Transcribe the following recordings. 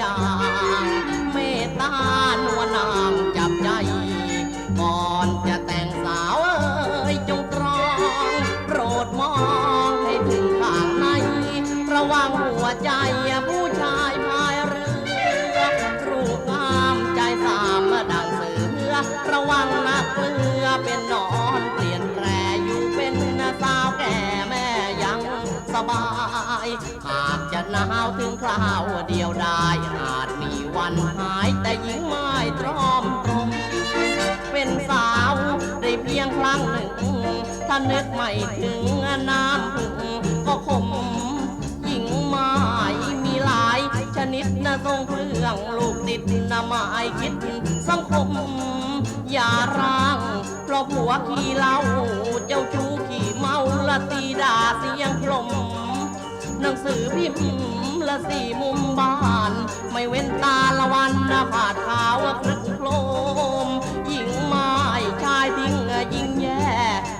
ยาเมตตานวลนางจับใจ ก่อนจะแต่งสาวเอ้ยจงตรอง โปรดมองให้ถึงข้างใน ระวังหัวใจผู้ชายพายเรือรูปงามใจสามดังเสือ ระวังนักเลือเป็นนอนเปลี่ยนแปรอยู่เป็นสาวแก่แม่ยังสบาย หนาวถึงคราวเดียวได้ อาจมีวันหายแต่หญิงไม่ตรอมตรมเป็นสาวได้เพียงครั้งหนึ่ง ถ้านึกไม่ถึงน้ำพึ่งก็คมหญิงไม้มีหลายชนิดนะทรงเครื่องลูกติดนะหมายคิดสังคมอย่าร้างเพราะผัวขี้เหล้าเจ้า สือพิมพ์ละสี่มุมบ้าน ไม่เว้นตาละวันนะผาดขาวครึกโครมหญิงไม้ชายทิ้งยิงแย่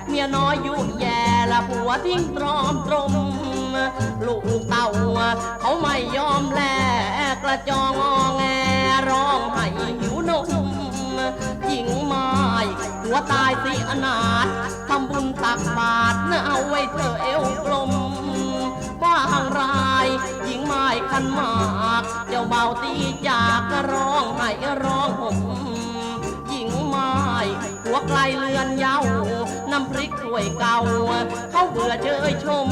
เมียน้อยยุ่แย่ละผัวทิ้งตรอมตรมลูกเต่าเขาไม่ยอมแลกระจองงอแงร้องให้หิวนมหญิงไม้หัวตายสิอนาถทำบุญตักบาตรนะเอาาเบาตีจากก็ร้องไห้ร้องห่มหญิงไม้หัวไกลเลือนเย้าน้ำพริกถ้วยเก่า เขาเบื่อเจยชม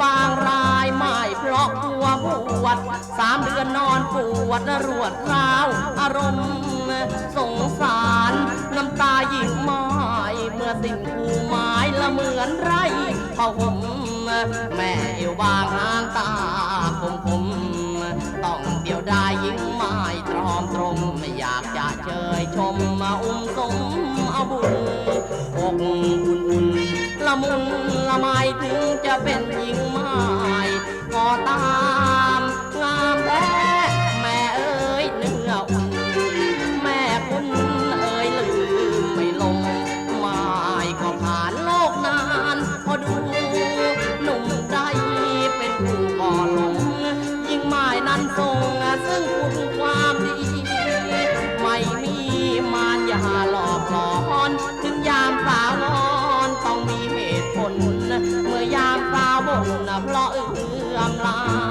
บางรายไม่เพราะกลัวปวดสามเดือนนอนปวดรวดร้าวอารมณ์สงสารน้ำตาหญิงไม้เมื่อสิ่งคูไม้ละเหมือนไรเป่าห่มแม่เอวบางหางตาคมคม เดียวดายหญิงไม้ตรอมตรมไม่อยากจะเชยชมมาอุ้มสมเอาบุญอกอุ่นๆละมุนละไมถึงจะเป็น ซึ่งคุณความดี ไม่มีมารยาหลอกหลอน ถึงยามสาวงอนต้องมีเหตุผล เมื่อยามสาวบ่นเพราะเอื้อมลา